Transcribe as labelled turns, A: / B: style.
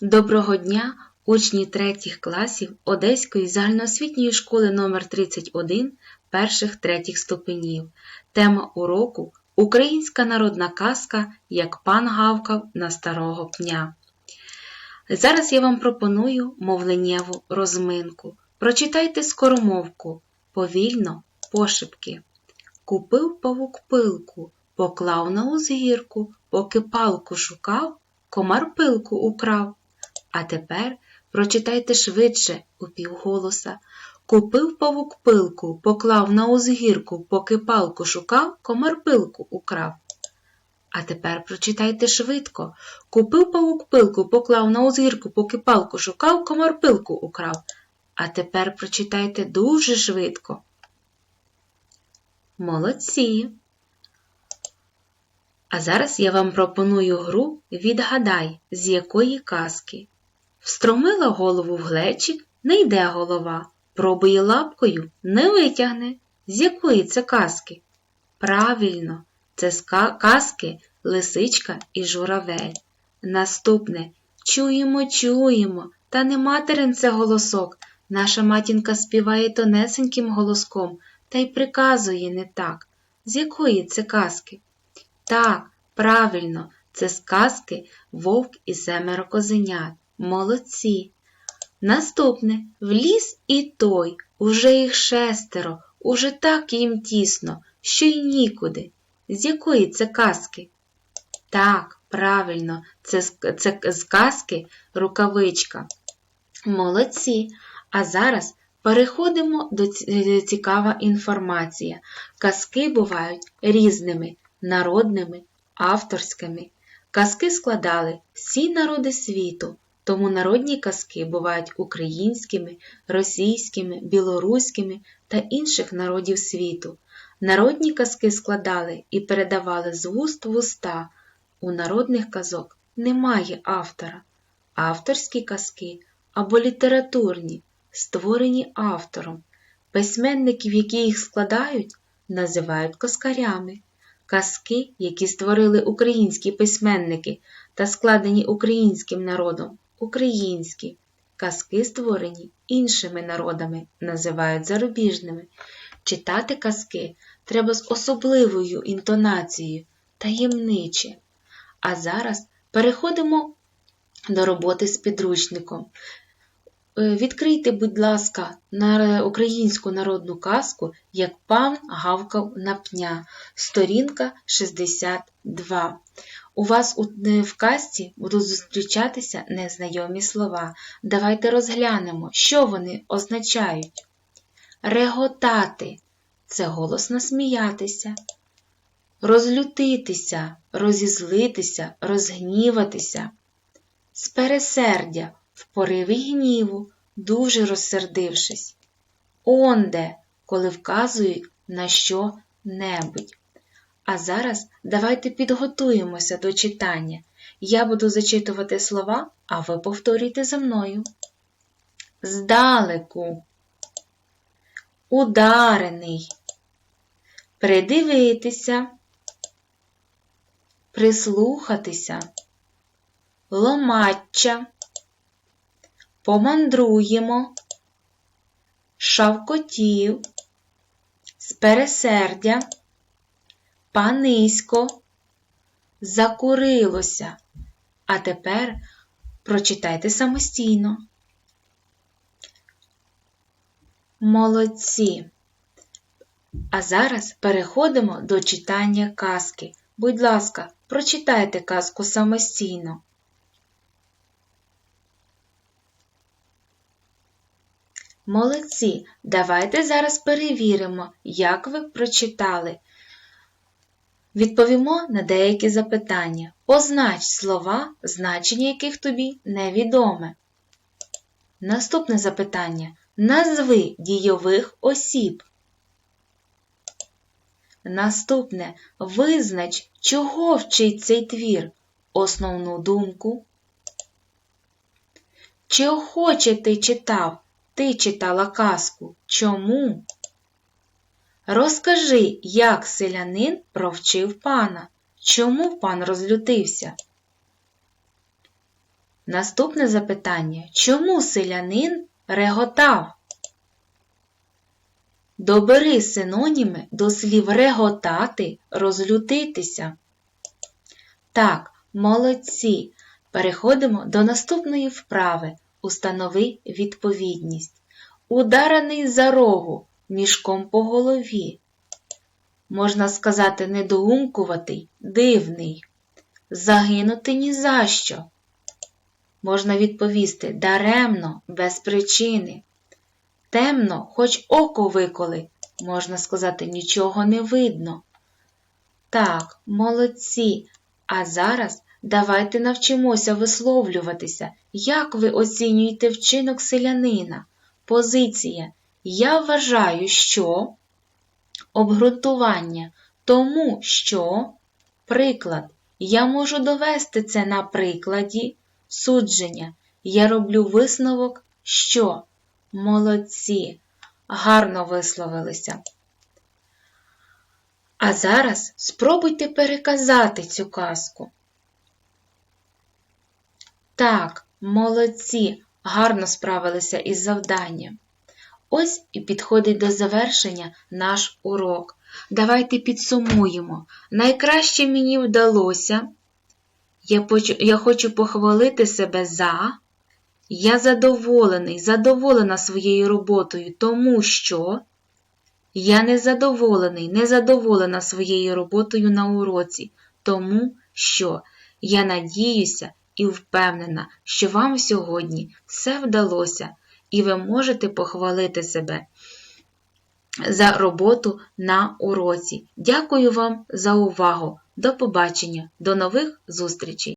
A: Доброго дня, учні третіх класів Одеської загальноосвітньої школи номер 31 перших третіх ступенів. Тема уроку Українська народна казка Як пан гавкав на старого пня. Зараз я вам пропоную мовленнєву розминку. Прочитайте скоромовку повільно, пошепки. Купив павук пилку, поклав на узгірку, поки палку шукав, комар пилку украв. А тепер прочитайте швидше упівголоса. Купив павук пилку, поклав на узгірку, поки палку шукав, комар пилку украв. А тепер прочитайте швидко. Купив павук пилку, поклав на узгірку, поки палку шукав, комар пилку украв. А тепер прочитайте дуже швидко. Молодці! А зараз я вам пропоную гру Відгадай, з якої казки. Встромила голову в глечик, не йде голова, пробує лапкою, не витягне. З якої це казки? Правильно, це казки Лисичка і Журавель. Наступне чуємо, чуємо, та не материн це голосок. Наша матінка співає тонесеньким голоском та й приказує не так. З якої це казки? Так, правильно, це сказки Вовк і семеро козенят. Молодці. Наступне в ліс і той, уже їх шестеро, уже так їм тісно, що й нікуди. З якої це казки? Так, правильно, це, це з казки рукавичка. Молодці. А зараз переходимо до ці- цікава інформація. Казки бувають різними народними, авторськими. Казки складали всі народи світу, тому народні казки бувають українськими, російськими, білоруськими та інших народів світу. Народні казки складали і передавали з вуст в уста. У народних казок немає автора. Авторські казки або літературні, створені автором. Письменників, які їх складають, називають казкарями. Казки, які створили українські письменники та складені українським народом, українські. Казки, створені іншими народами, називають зарубіжними. Читати казки треба з особливою інтонацією, таємниче. А зараз переходимо до роботи з підручником. Е, Відкрийте, будь ласка, на українську народну казку, як пан гавкав на пня, сторінка 62. У вас в казці будуть зустрічатися незнайомі слова. Давайте розглянемо, що вони означають. Реготати це голосно сміятися, розлютитися, розізлитися, розгніватися, з пересердя в пориві гніву, дуже розсердившись. Онде, коли вказують на що-небудь. А зараз давайте підготуємося до читання. Я буду зачитувати слова, а ви повторюйте за мною. Здалеку, ударений, придивитися, прислухатися, ломаччя, помандруємо, шавкотів, з пересердя, панисько, закурилося. А тепер прочитайте самостійно. Молодці. А зараз переходимо до читання казки. Будь ласка, прочитайте казку самостійно. Молодці, давайте зараз перевіримо, як ви прочитали. Відповімо на деякі запитання. Познач слова, значення яких тобі невідоме. Наступне запитання. Назви дійових осіб. Наступне. Визнач, чого вчить цей твір. Основну думку. Чи охоче ти читав? Ти читала казку. Чому? Розкажи, як селянин провчив пана. Чому пан розлютився? Наступне запитання. Чому селянин реготав? Добери синоніми до слів реготати, розлютитися. Так, молодці. Переходимо до наступної вправи. Установи відповідність. Ударений за рогу, мішком по голові. Можна сказати, недоумкуватий, дивний. Загинути ні за що. Можна відповісти даремно, без причини. Темно, хоч око виколи, можна сказати, нічого не видно. Так, молодці. А зараз давайте навчимося висловлюватися, як ви оцінюєте вчинок селянина. Позиція. Я вважаю, що обґрунтування тому, що приклад. Я можу довести це на прикладі судження. Я роблю висновок, що молодці, гарно висловилися. А зараз спробуйте переказати цю казку. Так, молодці, гарно справилися із завданням. Ось і підходить до завершення наш урок. Давайте підсумуємо. Найкраще мені вдалося. Я, поч... Я хочу похвалити себе за. Я задоволений, задоволена своєю роботою, тому що я незадоволений, незадоволена своєю роботою на уроці, тому що я надіюся і впевнена, що вам сьогодні все вдалося, і ви можете похвалити себе за роботу на уроці. Дякую вам за увагу. До побачення, до нових зустрічей!